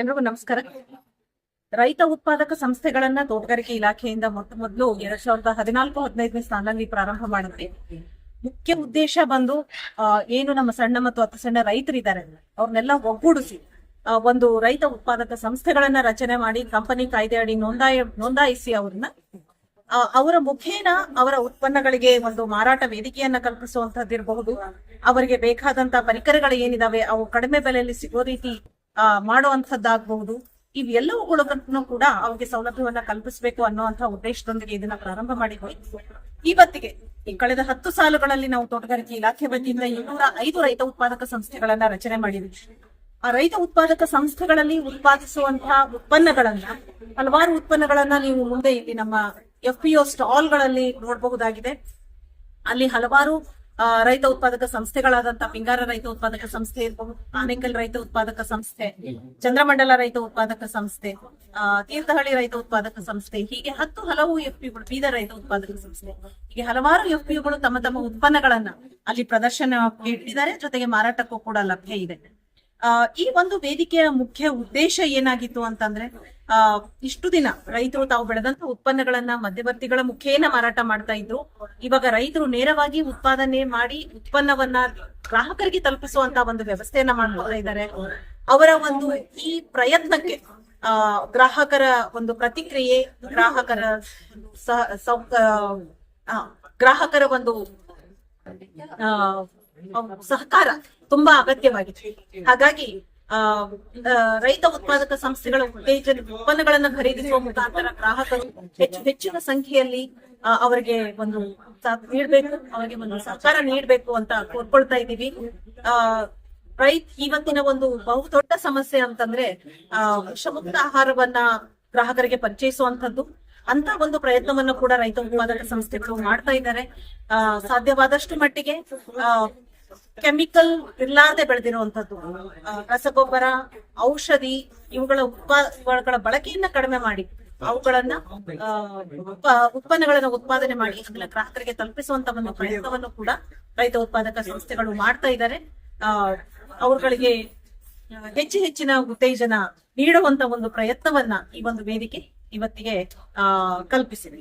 ಎಲ್ರಿಗೂ ನಮಸ್ಕಾರ. ರೈತ ಉತ್ಪಾದಕ ಸಂಸ್ಥೆಗಳನ್ನ ತೋಟಗಾರಿಕೆ ಇಲಾಖೆಯಿಂದ ಮೊಟ್ಟ ಮೊದಲು ಎರಡ್ ಸಾವಿರದ ಹದಿನಾಲ್ಕು ಹದಿನೈದನೇ ಸ್ಥಾನದಲ್ಲಿ ಪ್ರಾರಂಭ ಮಾಡುತ್ತೆ ಮುಖ್ಯ ಉದ್ದೇಶ ಬಂದು ಏನು ನಮ್ಮ ಸಣ್ಣ ಮತ್ತು ಅತಿ ಸಣ್ಣ ರೈತರಿದ್ದಾರೆ, ಅವ್ರನ್ನೆಲ್ಲ ಒಗ್ಗೂಡಿಸಿ ಒಂದು ರೈತ ಉತ್ಪಾದಕ ಸಂಸ್ಥೆಗಳನ್ನ ರಚನೆ ಮಾಡಿ, ಕಂಪನಿ ಕಾಯ್ದೆ ಅಡಿ ನೋಂದಾಯ, ನೋಂದಾಯಿಸಿ ಅವ್ರನ್ನ. ಅವರ ಮುಖೇನ ಅವರ ಉತ್ಪನ್ನಗಳಿಗೆ ಒಂದು ಮಾರಾಟ ವೇದಿಕೆಯನ್ನ ಕಲ್ಪಿಸುವಂತಹದ್ದಿರಬಹುದು ಅವರಿಗೆ ಬೇಕಾದಂತ ಪರಿಕರಗಳು ಏನಿದಾವೆ, ಅವು ಕಡಿಮೆ ಬೆಲೆಯಲ್ಲಿ ಸಿಗೋ ರೀತಿ ಮಾಡುವಂತಹದ್ದಾಗಬಹುದು ಇವೆಲ್ಲವುಗಳನ್ನು ಕೂಡ ಅವ್ರಿಗೆ ಸೌಲಭ್ಯವನ್ನ ಕಲ್ಪಿಸಬೇಕು ಅನ್ನುವಂತಹ ಉದ್ದೇಶದೊಂದಿಗೆ ಇದನ್ನ ಪ್ರಾರಂಭ ಮಾಡಿದ್ವಿ. ಇವತ್ತಿಗೆ ಕಳೆದ ಹತ್ತು ಸಾಲುಗಳಲ್ಲಿ ನಾವು ತೋಟಗಾರಿಕೆ ಇಲಾಖೆ ವತಿಯಿಂದ ಇನ್ನೂರ ಐದು ರೈತ ಉತ್ಪಾದಕ ಸಂಸ್ಥೆಗಳನ್ನ ರಚನೆ ಮಾಡಿದ್ವಿ. ಆ ರೈತ ಉತ್ಪಾದಕ ಸಂಸ್ಥೆಗಳಲ್ಲಿ ಉತ್ಪಾದಿಸುವಂತಹ ಉತ್ಪನ್ನಗಳನ್ನ, ಹಲವಾರು ಉತ್ಪನ್ನಗಳನ್ನ ನೀವು ಮುಂದೆ ಇಲ್ಲಿ ನಮ್ಮ ಎಫ್ ಪಿ ಒ ಸ್ಟಾಲ್ಗಳಲ್ಲಿ ನೋಡಬಹುದಾಗಿದೆ. ಅಲ್ಲಿ ಹಲವಾರು ರೈತ ಉತ್ಪಾದಕ ಸಂಸ್ಥೆಗಳಾದಂತಹ ಪಿಂಗಾರ ರೈತ ಉತ್ಪಾದಕ ಸಂಸ್ಥೆ ಇರಬಹುದು ಆನೇಕಲ್ ರೈತ ಉತ್ಪಾದಕ ಸಂಸ್ಥೆ, ಚಂದ್ರಮಂಡಲ ರೈತ ಉತ್ಪಾದಕ ಸಂಸ್ಥೆ ತೀರ್ಥಹಳ್ಳಿ ರೈತ ಉತ್ಪಾದಕ ಸಂಸ್ಥೆ, ಹೀಗೆ ಹತ್ತು ಹಲವು ಎಫ್ ಪಿಗಳು, ಬೀದರ್ ರೈತ ಉತ್ಪಾದಕ ಸಂಸ್ಥೆ. ಹೀಗೆ ಹಲವಾರು ಎಫ್ ಪಿಗಳು ತಮ್ಮ ತಮ್ಮ ಉತ್ಪನ್ನಗಳನ್ನ ಅಲ್ಲಿ ಪ್ರದರ್ಶನ ಇಟ್ಟಿದ್ದಾರೆ ಜೊತೆಗೆ ಮಾರಾಟಕ್ಕೂ ಕೂಡ ಲಭ್ಯ ಇದೆ. ಈ ಒಂದು ವೇದಿಕೆಯ ಮುಖ್ಯ ಉದ್ದೇಶ ಏನಾಗಿತ್ತು ಅಂತಂದ್ರೆ ಆ ಇಷ್ಟು ದಿನ ರೈತರು ತಾವು ಬೆಳೆದಂತ ಉತ್ಪನ್ನಗಳನ್ನ ಮಧ್ಯವರ್ತಿಗಳ ಮುಖೇನ ಮಾರಾಟ ಮಾಡ್ತಾ ಇದ್ರು. ಇವಾಗ ರೈತರು ನೇರವಾಗಿ ಉತ್ಪಾದನೆ ಮಾಡಿ ಉತ್ಪನ್ನವನ್ನ ಗ್ರಾಹಕರಿಗೆ ತಲುಪಿಸುವಂತ ಒಂದು ವ್ಯವಸ್ಥೆಯನ್ನ ಮಾಡ್ಕೊಳ್ತಾ ಇದ್ದಾರೆ. ಅವರ ಒಂದು ಈ ಪ್ರಯತ್ನಕ್ಕೆ ಆ ಗ್ರಾಹಕರ ಒಂದು ಪ್ರತಿಕ್ರಿಯೆ ಗ್ರಾಹಕರ ಗ್ರಾಹಕರ ಒಂದು ಆ, ಸಹಕಾರ ತುಂಬಾ ಅಗತ್ಯವಾಗಿದೆ ಹಾಗಾಗಿ ರೈತ ಉತ್ಪಾದಕ ಸಂಸ್ಥೆಗಳ ಉತ್ತೇಜನ ಉತ್ಪನ್ನಗಳನ್ನು ಖರೀದಿಸುವ ಮುಖಾಂತರ ಗ್ರಾಹಕರು ಹೆಚ್ಚು ಹೆಚ್ಚಿನ ಸಂಖ್ಯೆಯಲ್ಲಿ ಅವರಿಗೆ ಒಂದು ನೀಡ್ಬೇಕು, ಅವರಿಗೆ ಒಂದು ಸಹಕಾರ ನೀಡಬೇಕು ಅಂತ ಕೋರ್ಕೊಳ್ತಾ ಇದ್ದೀವಿ. ಆ, ರೈತ ಇವತ್ತಿನ ಒಂದು ಬಹುದೊಡ್ಡ ಸಮಸ್ಯೆ ಅಂತಂದ್ರೆ, ಆ, ವಿಷಮುಕ್ತ ಆಹಾರವನ್ನ ಗ್ರಾಹಕರಿಗೆ ಪರಿಚಯಿಸುವಂತದ್ದು ಅಂತ ಒಂದು ಪ್ರಯತ್ನವನ್ನ ಕೂಡ ರೈತ ಉತ್ಪಾದಕ ಸಂಸ್ಥೆಗಳು ಮಾಡ್ತಾ ಇದ್ದಾರೆ. ಸಾಧ್ಯವಾದಷ್ಟು ಮಟ್ಟಿಗೆ ಕೆಮಿಕಲ್ ಇರ್ಲಾರ್ದೆ ಬೆಳೆದಿರುವಂತದ್ದು ರಸಗೊಬ್ಬರ, ಔಷಧಿ, ಇವುಗಳ ಉತ್ಪಾದಗಳ ಬಳಕೆಯನ್ನ ಕಡಿಮೆ ಮಾಡಿ, ಅವುಗಳನ್ನ ಉತ್ಪನ್ನಗಳನ್ನ ಉತ್ಪಾದನೆ ಮಾಡಿ, ಅದನ್ನ ಗ್ರಾಹಕರಿಗೆ ತಲುಪಿಸುವಂತ ಒಂದು ಪ್ರಯತ್ನವನ್ನು ಕೂಡ ರೈತ ಉತ್ಪಾದಕ ಸಂಸ್ಥೆಗಳು ಮಾಡ್ತಾ ಇದ್ದಾರೆ ಅವರುಗಳಿಗೆ ಹೆಚ್ಚು ಹೆಚ್ಚಿನ ಉತ್ತೇಜನ ನೀಡುವಂತ ಒಂದು ಪ್ರಯತ್ನವನ್ನ ಈ ಒಂದು ವೇದಿಕೆ ಇವತ್ತಿಗೆ, ಆ, ಕಲ್ಪಿಸಿದೆ.